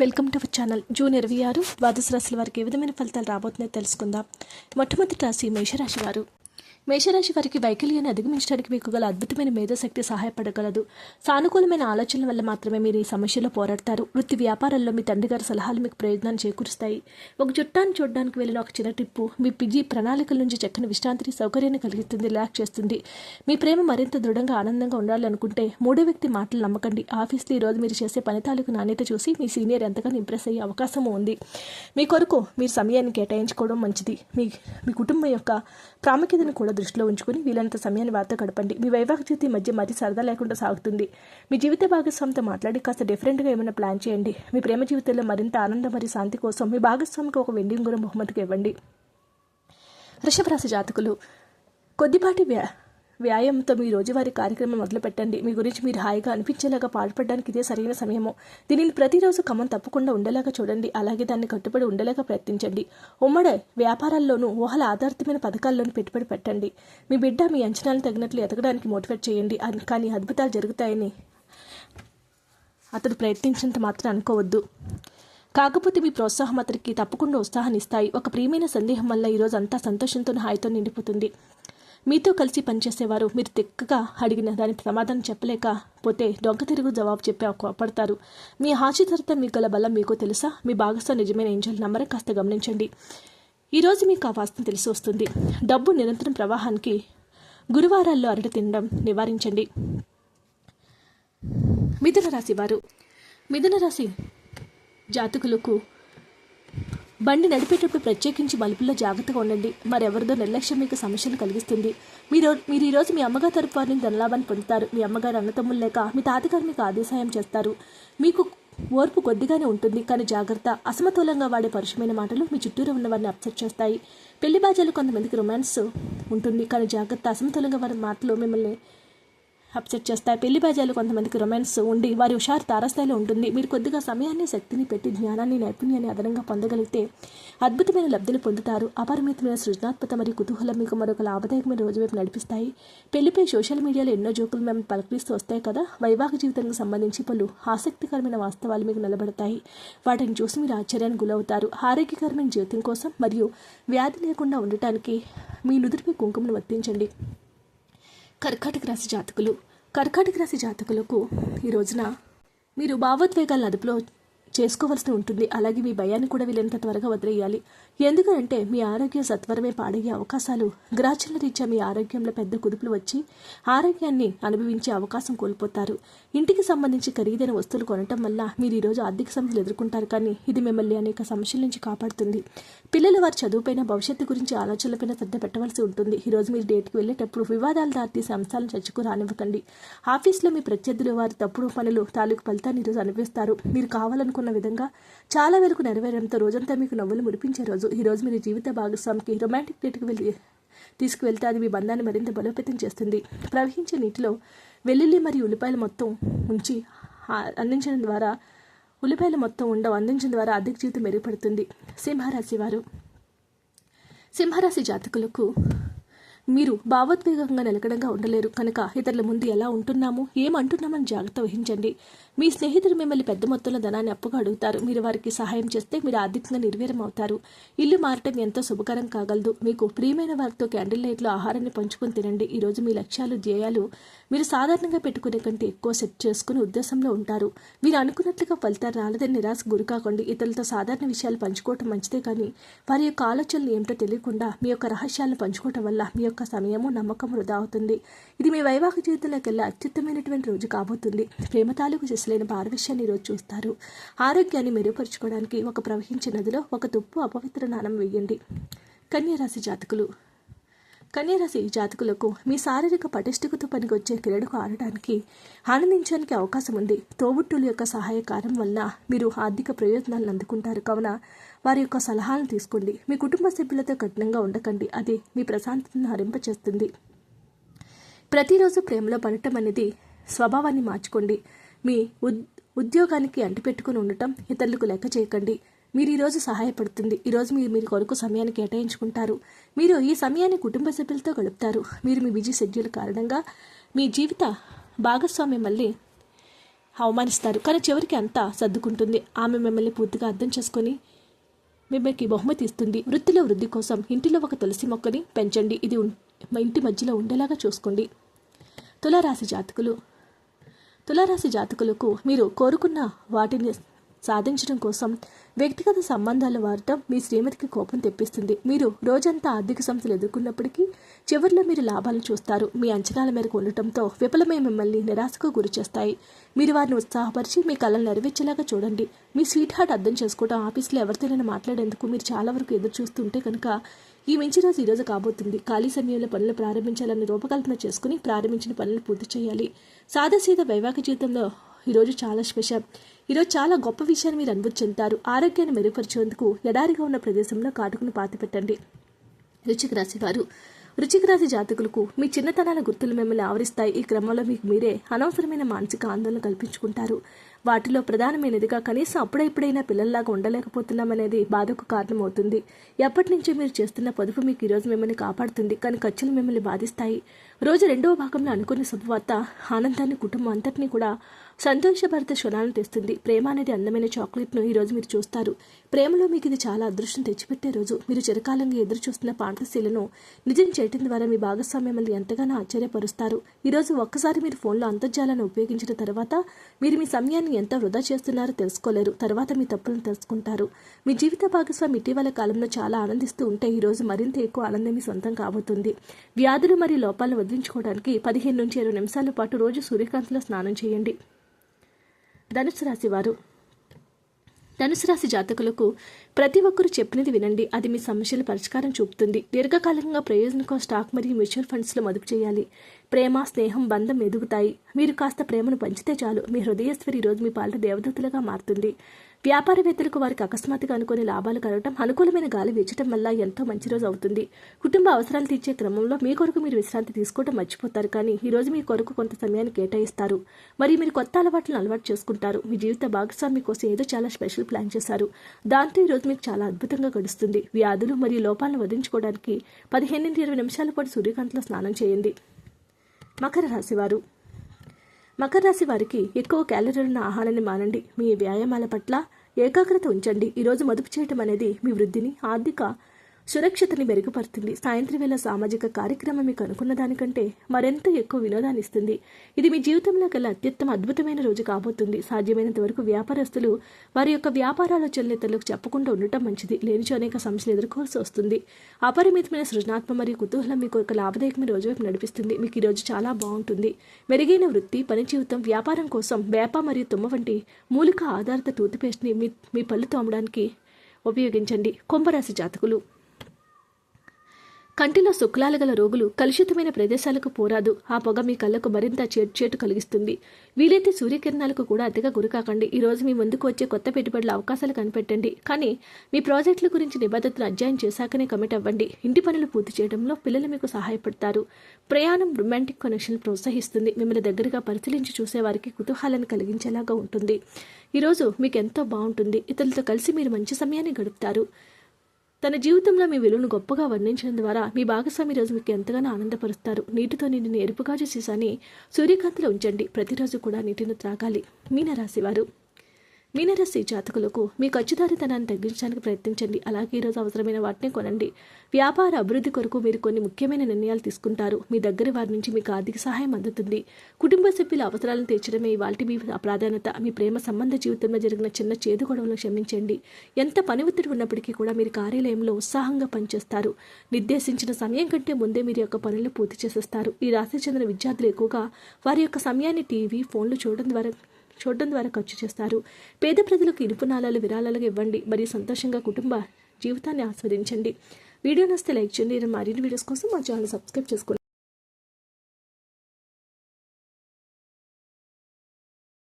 Welcome to our channel June ఇరవై ఆరు ద్వాదశ రాశుల వారికి ఏ విధమైన ఫలితాలు రాబోతున్నాయో తెలుసుకుందాం. మొట్టమొదటి రాశి మేషరాశి వారు. మేషరాశి వారికి వైకల్యాన్ని అధిగమించడానికి మీకు గల అద్భుతమైన మేధోశక్తి సహాయపడగలదు. సానుకూలమైన ఆలోచనల వల్ల మాత్రమే మీరు ఈ సమస్యలో పోరాడతారు. వృత్తి వ్యాపారాల్లో మీ తండ్రి గారి సలహాలు మీకు ప్రయోజనాన్ని చేకూరుస్తాయి. ఒక చుట్టాన్ని చూడడానికి వెళ్ళిన ఒక చిన్న ట్రిప్పు మీ పిజి ప్రణాళికల నుంచి చక్కని విశ్రాంతిని సౌకర్యాన్ని కలిగిస్తుంది రిలాక్స్ చేస్తుంది. మీ ప్రేమ మరింత దృఢంగా ఆనందంగా ఉండాలనుకుంటే మూడో వ్యక్తి మాటలు నమ్మకండి. ఆఫీస్లో ఈ రోజు మీరు చేసే పని తాలూకు నాణ్యత చూసి మీ సీనియర్ ఎంతగానో ఇంప్రెస్ అయ్యే అవకాశం ఉంది. మీ కొరకు మీరు సమయాన్ని కేటాయించుకోవడం మంచిది. మీ మీ కుటుంబం యొక్క ప్రాముఖ్యతను కూడా దృష్టిలో ఉంచుకుని వీలైనంత సమయాన్ని వారితో గడపండి. మీ వైవాహిక జీవితం మధ్య మరీ సరదా లేకుండా సాగుతుంది. మీ జీవిత భాగస్వామితో మాట్లాడి కాస్త డిఫరెంట్గా ఏమైనా ప్లాన్ చేయండి. మీ ప్రేమ జీవితంలో మరింత ఆనందం మరియు శాంతి కోసం మీ భాగస్వామికి ఒక వెండింగ్ గురం బహుమతికి ఇవ్వండి. వృషభ రాశి జాతకులు. కొద్దిపాటి వ్యా వ్యాయామంతో మీ రోజువారీ కార్యక్రమం మొదలుపెట్టండి. మీ గురించి మీరు హాయిగా అనిపించేలాగా పాల్పడడానికి ఇదే సరైన సమయము. దీనిని ప్రతిరోజు క్రమం తప్పకుండా ఉండేలాగా చూడండి. అలాగే దాన్ని కట్టుబడి ఉండేలాగా ప్రయత్నించండి. ఉమ్మడి వ్యాపారాల్లోనూ ఊహల ఆధారితమైన పథకాల్లోనూ పెట్టుబడి పెట్టండి. మీ బిడ్డ మీ అంచనాలను తగినట్లు ఎదగడానికి మోటివేట్ చేయండి. కానీ అద్భుతాలు జరుగుతాయని అతడు ప్రయత్నించినంత మాత్రం అనుకోవద్దు. కాకపోతే మీ ప్రోత్సాహం అతనికి తప్పకుండా ఉత్సాహాన్ని ఇస్తాయి. ఒక ప్రియమైన సందేహం వల్ల ఈరోజు అంతా సంతోషంతో హాయితో నిండిపోతుంది. మీతో కలిసి పనిచేసేవారు మీరు తిక్కగా అడిగిన దానికి సమాధానం చెప్పలేకపోతే దొంగ తిరుగు జవాబు చెప్పి కోపడతారు. మీ హాస్యతరత మీకు గల బలం మీకు తెలుసా? మీ భాగస్వామి నిజమైన ఏంజల్ నమ్మరం కాస్త గమనించండి. ఈరోజు మీకు ఆ వాస్తవం తెలిసి వస్తుంది. డబ్బు నిరంతరం ప్రవాహానికి గురువారాల్లో అరటి తినడం నివారించండి. మిథున రాశి వారు. మిథున రాశి జాతకులకు బండి నడిపేటప్పుడు ప్రత్యేకించి మలుపుల్లో జాగ్రత్తగా ఉండండి. మరెవరిదో నిర్లక్ష్యం మీకు సమస్యలు కలిగిస్తుంది. మీరు మీరు ఈరోజు మీ అమ్మగారి తరపు వారిని ధనలాభాన్ని పొందుతారు. మీ అమ్మగారు అన్నతమ్ములు లేక మీ తాతగారు మీకు ఆదేశాయం చేస్తారు. మీకు ఓర్పు కొద్దిగానే ఉంటుంది కానీ జాగ్రత్త. అసమతులంగా వాడే పరుషమైన మాటలు మీ చుట్టూరు ఉన్న వారిని అప్సెట్ చేస్తాయి. పెళ్ళి బాజాలు కొంతమందికి రొమాన్స్ ఉంటుంది కానీ జాగ్రత్త. అసమతులంగా వారి మాటలు మిమ్మల్ని అప్సెట్ చేస్తాయి పెళ్ళి బాజాలు కొంతమందికి రొమాన్స్ ఉండి వారి హుషారు తారస్థాయిలో ఉంటుంది. మీరు కొద్దిగా సమయాన్ని శక్తిని పెట్టి జ్ఞానాన్ని నైపుణ్యాన్ని అదనంగా పొందగలిగితే అద్భుతమైన లబ్ధిని పొందుతారు. అపరిమితమైన సృజనాత్మక మరియు కుతూహలం మీకు మరొక లాభదాయకమైన రోజు వైపు నడిపిస్తాయి. పెళ్ళిపై సోషల్ మీడియాలో ఎన్నో జోకులు మేము పలకరిస్తూ వస్తాయి కదా? వైవాహిక జీవితానికి సంబంధించి పలు ఆసక్తికరమైన వాస్తవాలు మీకు నిలబడతాయి. వాటిని చూసి మీరు ఆశ్చర్యానికి గురవుతారు. ఆరోగ్యకరమైన జీవితం కోసం మరియు వ్యాధి లేకుండా ఉండటానికి మీ నుదుటిపై కుంకుమను వర్తించండి కర్కాటక రాశి జాతకులు. కర్కాటక రాశి జాతకులకు ఈ రోజున మీరు భావోద్వేగాలను అదుపులో చేసుకోవలసి ఉంటుంది. అలాగే మీ భయాన్ని కూడా వీలైనంత త్వరగా వదిలేయాలి. ఎందుకంటే మీ ఆరోగ్యం సత్వరమే పాడయ్యే అవకాశాలు. గ్రాచుల రీత్యా మీ ఆరోగ్యంలో పెద్ద కుదుపులు వచ్చి ఆరోగ్యాన్ని అనుభవించే అవకాశం కోల్పోతారు. ఇంటికి సంబంధించి ఖరీదైన వస్తువులు కొనటం వల్ల మీరు ఈరోజు ఆర్థిక సమస్యలు ఎదుర్కొంటారు. కానీ ఇది మిమ్మల్ని అనేక సమస్యల నుంచి కాపాడుతుంది. పిల్లలు వారి చదువుపైన భవిష్యత్తు గురించి ఆలోచనలపైన శ్రద్ధ పెట్టవలసి ఉంటుంది. ఈరోజు మీరు డేట్కి వెళ్ళేటప్పుడు వివాదాలు దారితీసే అంశాలను చర్చకు రానివ్వకండి. ఆఫీస్లో మీ ప్రత్యర్థులు వారి తప్పుడు పనులు తాలూకు ఫలితాన్ని ఈరోజు అనుభవిస్తారు. మీరు కావాలనుకున్న విధంగా చాలా వరకు నెరవేరడంతో రోజంతా మీకు నవ్వులు మురిపించే రోజు. ఈ రోజు మీరు జీవిత భాగస్వామికి రొమాంటిక్ డేట్కి వెళ్ళి తీసుకువెళ్తే అది మీ బంధాన్ని మరింత బలోపేతం చేస్తుంది. ప్రవహించే నీటిలో వెల్లుల్లి మరియు ఉల్లిపాయలు మొత్తం ఉంచి అందించడం ద్వారా ఉల్లిపాయలు మొత్తం ఉండవు అందించడం ద్వారా అధిక జీవితం మెరుగుపడుతుంది. సింహరాశి వారు. సింహరాశి జాతకులకు మీరు భావోద్వేగంగా నిలకడంగా ఉండలేరు. కనుక ఇతరుల ముందు ఎలా ఉంటున్నాము ఏమంటున్నామని జాగ్రత్త వహించండి. మీ స్నేహితులు మిమ్మల్ని పెద్ద మొత్తంలో ధనాన్ని అప్పుగా అడుగుతారు. మీరు వారికి సహాయం చేస్తే మీరు ఆర్థికంగా నిర్వీరం అవుతారు ఇల్లు మారటం ఎంతో శుభకరం కాగలదు. మీకు ప్రియమైన వారితో క్యాండిల్ లైట్లో ఆహారాన్ని పంచుకొని తినండి. ఈరోజు మీ లక్ష్యాలు ధ్యేయాలు మీరు సాధారణంగా పెట్టుకునే కంటే ఎక్కువ సెట్ చేసుకుని ఉద్దేశంలో ఉంటారు. మీరు అనుకున్నట్లుగా ఫలితాలు రాలేదని నిరాశ గురి కాకండి. ఇతరులతో సాధారణ విషయాలు పంచుకోవటం మంచిదే కానీ వారి యొక్క ఆలోచనలు ఏమిటో తెలియకుండా మీ యొక్క రహస్యాలను పంచుకోవటం వల్ల మీ యొక్క సమయము నమ్మకం వృధా అవుతుంది. ఇది మీ వైవాహిక జీవితంలోకి అత్యుత్తమైనటువంటి రోజు కాబోతుంది. ప్రేమ తాలూకు చేసలేని పారవిష్యాన్ని ఈరోజు చూస్తారు. ఆరోగ్యాన్ని మెరుగుపరుచుకోవడానికి ఒక ప్రవహించే నదిలో ఒక తుప్పు అపవిత్ర నాణం వేయండి. కన్యరాశి జాతకులు కన్యరాశి జాతకులకు మీ శారీరక పటిష్టతతో పనికొచ్చే క్రీడకు ఆడటానికి ఆనందించడానికి అవకాశం ఉంది. తోబుట్టుల యొక్క సహాయకారం వల్ల మీరు ఆర్థిక ప్రయోజనాలను అందుకుంటారు. కావున వారి యొక్క సలహాలను తీసుకోండి. మీ కుటుంబ సభ్యులతో కఠినంగా ఉండకండి. అది మీ ప్రశాంతతను హరింపచేస్తుంది. ప్రతిరోజు ప్రేమలో పడటం అనేది స్వభావాన్ని మార్చుకోండి. మీ ఉద్ ఉద్యోగానికి అంటిపెట్టుకుని ఉండటం ఇతరులకు లెక్క చేయకండి. మీరు ఈరోజు సహాయపడుతుంది. ఈరోజు మీరు మీరు కొరకు సమయాన్ని కేటాయించుకుంటారు. మీరు ఈ సమయాన్ని కుటుంబ సభ్యులతో గడుపుతారు. మీరు మీ బిజీ షెడ్యూల్ కారణంగా మీ జీవిత భాగస్వామ్యం మళ్ళీ అవమానిస్తారు. కానీ చివరికి అంతా సర్దుకుంటుంది. ఆమె మిమ్మల్ని పూర్తిగా అర్థం చేసుకొని మిమ్మల్ని బహుమతి ఇస్తుంది. వృత్తిలో వృద్ధి కోసం ఇంటిలో ఒక తులసి మొక్కని పెంచండి. ఇది ఉం- మా ఇంటి మధ్యలో ఉండేలాగా చూసుకోండి. తులారాశి జాతకులు తులారాశి జాతకులకు మీరు కోరుకున్న వాటిని సాధించడం కోసం వ్యక్తిగత సంబంధాలు వాడటం మీ శ్రీమతికి కోపం తెప్పిస్తుంది. మీరు రోజంతా ఆర్థిక సమస్యలు ఎదుర్కొన్నప్పటికీ చివరిలో మీరు లాభాలు చూస్తారు. మీ అంచనాల మేరకు ఉండటంతో విఫలమై మిమ్మల్ని నిరాశకు గురి చేస్తాయి. మీరు వారిని ఉత్సాహపరిచి మీ కళలు నెరవేర్చేలాగా చూడండి. మీ స్వీట్ హార్ట్ అర్థం చేసుకోవడం ఆఫీస్లో ఎవరితోనైనా మాట్లాడేందుకు మీరు చాలా వరకు ఎదురు చూస్తుంటే కనుక ఈ మంచి రోజు ఈరోజు కాబోతుంది. ఖాళీ సమయంలో పనులు ప్రారంభించాలని రూపకల్పన చేసుకుని ప్రారంభించిన పనులు పూర్తి చేయాలి. సాదాసీద వైవాహిక జీవితంలో ఈరోజు చాలా స్పెషల్. ఈరోజు చాలా గొప్ప విషయాన్ని మీరు అనుభూతి చెందుతారు ఆరోగ్యాన్ని మెరుగుపరిచేందుకు ఎడారిగా ఉన్న ప్రదేశంలో కాటుకును పాతిపెట్టండి. రుచిక రాశి వారు. రుచికి రాశి జాతకులకు మీ చిన్నతనాల గుర్తులు మిమ్మల్ని ఆవరిస్తాయి. ఈ క్రమంలో మీకు మీరే అనవసరమైన మానసిక ఆందోళన కల్పించుకుంటారు. వాటిలో ప్రధానమైనదిగా కనీసం అప్పుడెప్పుడైనా పిల్లల్లాగా ఉండలేకపోతున్నామనేది బాధకు కారణమవుతుంది. ఎప్పటి నుంచో మీరు చేస్తున్న పొదుపు మీకు ఈరోజు మిమ్మల్ని కాపాడుతుంది. కానీ ఖర్చులు మిమ్మల్ని బాధిస్తాయి. రోజు రెండవ భాగంలో అనుకున్న శుభవార్త ఆనందాన్ని కుటుంబం అంతటినీ కూడా సంతోషభరిత క్షణాలను తెస్తుంది. ప్రేమ అనేది అందమైన చాక్లెట్ను ఈ రోజు మీరు చూస్తారు. ప్రేమలో మీకు ఇది చాలా అదృష్టం తెచ్చిపెట్టే రోజు. మీరు చిరకాలంగా ఎదురు చూస్తున్న పాంటసీలను నిజం చేయటం ద్వారా మీ భాగస్వామ్యం మిమ్మల్ని ఎంతగానో ఆశ్చర్యపరుస్తారు. ఈరోజు ఒక్కసారి మీరు ఫోన్లో అంతర్జాలాన్ని ఉపయోగించిన తర్వాత మీరు మీ సమయాన్ని ఎంత వృధా చేస్తున్నారో తెలుసుకోలేరు. తర్వాత మీ తప్పులను తెలుసుకుంటారు. మీ జీవిత భాగస్వామి ఇటీవల కాలంలో చాలా ఆనందిస్తూ ఉంటే ఈ రోజు మరింత ఎక్కువ ఆనందం మీ సొంతం కాబోతుంది. వ్యాధులు మరియు లోపాలను వదిలించుకోవడానికి పదిహేను నుంచి ఇరవై నిమిషాల పాటు రోజు సూర్యకాంతిలో స్నానం చేయండి. ధనుసు రాశి వారు. ధనుసు రాశి జాతకులకు ప్రతి ఒక్కరూ చెప్పినది వినండి. అది మీ సమస్యల పరిష్కారం చూపుతుంది. దీర్ఘకాలికంగా ప్రయోజనకం స్టాక్ మరియు మ్యూచువల్ ఫండ్స్లో మదుపు చేయాలి. ప్రేమ స్నేహం బంధం ఎదుగుతాయి. మీరు కాస్త ప్రేమను పంచితే చాలు. మీ హృదయశ్వరి రోజు మీ పాలన దేవదూతలుగా మారుతుంది. వ్యాపారవేత్తలకు వారికి అకస్మాత్తుగా అనుకునే లాభాలు కలగటం అనుకూలమైన గాలి వీచడం వల్ల ఎంతో మంచి రోజు అవుతుంది. కుటుంబ అవసరాలు తీర్చే క్రమంలో మీ కొరకు మీరు విశ్రాంతి తీసుకోవడం మర్చిపోతారు కానీ ఈ రోజు మీ కొరకు కొంత సమయాన్ని కేటాయిస్తారు. మరియు మీరు కొత్త అలవాట్లను అలవాటు చేసుకుంటారు. మీ జీవిత భాగస్వామి కోసం ఏదో చాలా స్పెషల్ ప్లాన్ చేశారు. దాంతో ఈ రోజు మీకు చాలా అద్భుతంగా గడుస్తుంది. వ్యాధులు మరియు లోపాలను వదిలించుకోవడానికి పదిహేను నుండి ఇరవై నిమిషాల పాటు సూర్యకాంతిలో స్నానం చేయండి. మకర రాశివారు మకర రాశి వారికి ఎక్కువ క్యాలరీలున్న ఆహారాన్ని మానండి. మీ వ్యాయామాల పట్ల ఏకాగ్రత ఉంచండి. ఈరోజు మదుపు చేయటం అనేది మీ వృద్ధిని ఆర్థిక సురక్షతని మెరుగుపరుతుంది సాయంత్రం వేళ సామాజిక కార్యక్రమం మీకు అనుకున్న దానికంటే మరెంత ఎక్కువ వినోదాన్ని ఇస్తుంది. ఇది మీ జీవితంలో గల అత్యుత్తమ అద్భుతమైన రోజు కాబోతుంది. సాధ్యమైనంత వరకు వ్యాపారస్తులు వారి యొక్క వ్యాపారాల చెల్లెతలకు చెప్పకుండా ఉండటం మంచిది. లేనిచో అనేక సమస్యలు ఎదుర్కోవాల్సి వస్తుంది. అపరిమితమైన సృజనాత్మ మరియు కుతూహలం మీకు ఒక లాభదాయకమైన రోజు వైపు నడిపిస్తుంది. మీకు ఈ రోజు చాలా బాగుంటుంది. మెరుగైన వృత్తి పని జీవితం వ్యాపారం కోసం వేప మరియు తుమ్మ వంటి మూలిక ఆధారిత టూత్పేస్ట్ని మీ మీ పళ్ళు తోమడానికి ఉపయోగించండి. కుంభరాశి జాతకులు. కంటిలో శుక్లాలు గల రోగులు కలుషితమైన ప్రదేశాలకు పోరాదు. ఆ పొగ మీ కళ్ళకు మరింత చేటు కలిగిస్తుంది. వీలైతే సూర్యకిరణాలకు కూడా అతిగా గురికాకండి ఈ రోజు మీ ముందుకు వచ్చే కొత్త పెట్టుబడుల అవకాశాలు కనిపెట్టండి. కానీ మీ ప్రాజెక్టుల గురించి నిబద్ధతను అధ్యయనం చేశాకనే కమిట్ అవ్వండి. ఇంటి పనులు పూర్తి చేయడంలో పిల్లలు మీకు సహాయపడతారు. ప్రయాణం రొమాంటిక్ కనెక్షన్ ప్రోత్సహిస్తుంది. మిమ్మల్ని దగ్గరగా పరిశీలించి చూసేవారికి కుతూహలాన్ని కలిగించేలాగా ఉంటుంది. ఈరోజు మీకు ఎంతో బాగుంటుంది. ఇతరులతో కలిసి మీరు మంచి సమయాన్ని గడుపుతారు. తన జీవితంలో మీ విలువను గొప్పగా వర్ణించడం ద్వారా మీ భాగస్వామి రోజు మీకు ఎంతగానో ఆనందపరుస్తారు. నీటితో నిండిన ఎరుపుగాజు సీసాని సూర్యకాంతిలో ఉంచండి. ప్రతిరోజు కూడా నీటిని త్రాగాలి. మీనరాశివారు. మీనరాశి జాతకులకు మీ ఖర్చుదారితనాన్ని తగ్గించడానికి ప్రయత్నించండి. అలాగే ఈరోజు అవసరమైన వాటిని కొనండి. వ్యాపార అభివృద్ధి కొరకు మీరు కొన్ని ముఖ్యమైన నిర్ణయాలు తీసుకుంటారు. మీ దగ్గర వారి నుంచి మీకు ఆర్థిక సహాయం అందుతుంది. కుటుంబ సభ్యుల అవసరాలను తీర్చడమే ఇవాళ మీ ప్రాధాన్యత. మీ ప్రేమ సంబంధ జీవితంలో జరిగిన చిన్న చేదు గొడవలను క్షమించండి. ఎంత పని ఒత్తిడి ఉన్నప్పటికీ కూడా మీరు కార్యాలయంలో ఉత్సాహంగా పనిచేస్తారు. నిర్దేశించిన సమయం కంటే ముందే మీరు యొక్క పనులు పూర్తి చేసేస్తారు. ఈ రాశి చెందిన విద్యార్థులు ఎక్కువగా వారి యొక్క సమయాన్ని టీవీ ఫోన్లు చూడడం ద్వారా చూడడం ద్వారా ఖర్చు చేస్తారు. పేద ప్రజలకు ఇనుపు నాళాలు విరాళాలుగా ఇవ్వండి. మరియు సంతోషంగా కుటుంబ జీవితాన్ని ఆస్వాదించండి. వీడియో నస్తే లైక్ చేయండి. మరిన్ని వీడియోస్ కోసం మా ఛానల్ సబ్స్క్రైబ్ చేసుకోండి.